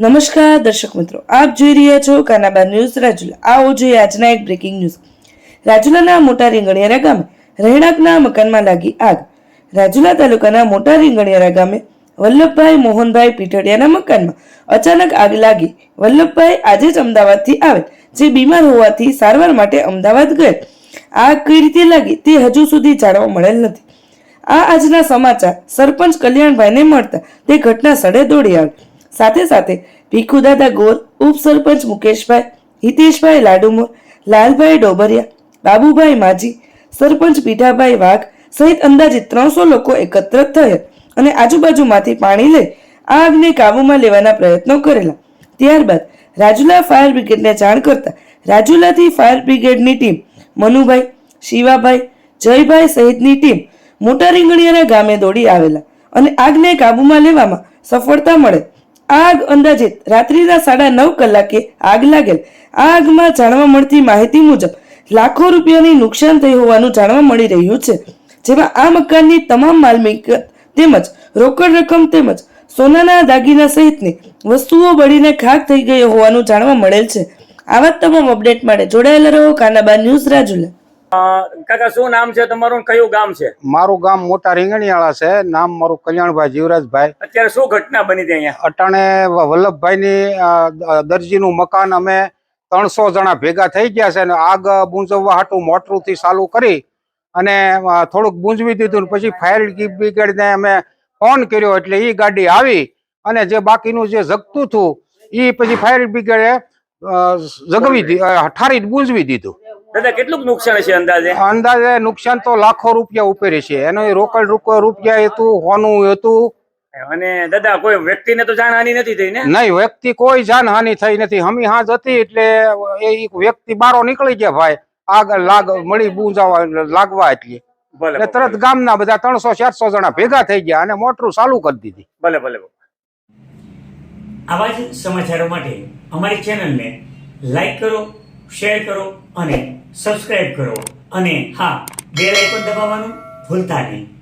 નમસ્કાર, દર્શક મિત્રો. આપ જોઈ રહ્યા છો કાનાબા ન્યૂઝ રાજુલા. આવો જોઈએ આજના એક બ્રેકિંગ ન્યૂઝ રાજુલાના મોટા રીંગણિયારા ગામે રહેણાંકના મકાનમાં લાગી આગ. રાજુલા તાલુકાના મોટા રીંગણિયારા ગામે વલ્લભભાઈ મોહનભાઈ પીઠડિયાના મકાનમાં અચાનક આગ લાગી. વલ્લભભાઈ આજે જ અમદાવાદથી આવેલ જે બીમાર હોવાથી સારવાર માટે અમદાવાદ ગયેલ આગ કઈ રીતે લાગી તે હજુ સુધી જાણવા મળેલ નથી. આ આજના સમાચાર સરપંચ કલ્યાણભાઈને મળતા તે ઘટના સ્થળે દોડી આવે. સાથે સાથે ભીખુદાદા ગોર, ઉપસરપંચ મુકેશભાઈ, હિતેશભાઈ લાડુમોર, લાલભાઈ ડોબરિયા, બાબુભાઈ માજી, સરપંચ પીઠાભાઈ વાઘ સહિત અંદાજિત ત્રણસો લોકો એકત્ર થયા અને આજુબાજુમાંથી પાણી લઈ આ આગને કાબૂમાં લેવાના પ્રયત્નો કરેલા. ત્યારબાદ રાજુલા ફાયર બ્રિગેડને જાણ કરતા રાજુલાથી ફાયર બ્રિગેડની ટીમ મનુભાઈ, શિવાભાઈ, જયભાઈ સહિતની ટીમ મોટા રીંગણિયાના ગામે દોડી આવેલા અને આગને કાબૂમાં લેવામાં સફળતા મળે. આગ અંદાજિત રાત્રિના સાડા નવ કલાકે આગ લાગેલ. આગમાં જાણવા મળતી માહિતી મુજબ લાખો રૂપિયાની નુકસાન થઈ હોવાનું જાણવા મળી રહ્યું છે. જેમાં આ મકાનની તમામ માલ મિલકત તેમજ રોકડ રકમ તેમજ સોનાના દાગીના સહિતની વસ્તુઓ બળીને ખાક થઈ ગઈ હોવાનું જાણવા મળેલ છે. આવા તમામ અપડેટ માટે જોડાયેલા રહો કાનાબા ન્યૂઝ રાજુલા. કાકા શું નામ છે તમારું કયું ગામ છે? મારું ગામ મોટા રીંગણીયાળા છે. નામ મારું કલ્યાણભાઈ જીવરાજભાઈ. અત્યારે શું ઘટના બની હતી અહીંયા? અટાણે વલ્લભભાઈ અ, દરજીનું મકાન અમે ત્રણસો જણા ભેગા થઈ ગયા છે અને આગ બૂંજવવા હાટું મોટરથી ચાલુ કરી અને થોડુંક બૂંજવી દીધું પછી ફાયર બ્રિગેડને અમે ફોન કર્યો એટલે એ ગાડી આવી અને જે બાકીનું જે જગતું હતું એ પછી ફાયર બ્રિગેડે જગવી ઠારી બૂંઝવી દીધું. દાદા કેટલું નુકસાન છે અંદાજે? અંદાજે નુકસાન તો લાખો રૂપિયા ઉપેરે છે. એનો રોકડ રૂપિયા હતું હોનું હતું. અને દાદા કોઈ વ્યક્તિને તો જાનહાની નથી થઈ ને? નહીં વ્યક્તિ કોઈ જાનહાનિ થઈ નથી. હમી હાજ હતી એટલે એ વ્યક્તિ બારો નીકળી ગયા ભાઈ. આગ લાગ મળી બૂંજાવા લાગવા એટલે ભલે એટલે તરત ગામના બધા ત્રણસો ચારસો જણા ભેગા થઈ ગયા અને મોટરું ચાલુ કરી દીધી. ભલે ભલે. આવા જ સમાચારો માટે અમારી ચેનલને લાઈક કરો શેર કરો અને સબસ્ક્રાઇબ કરો. અને હા બેલ આઇકોન દબાવવાનું ભૂલતા નહીં.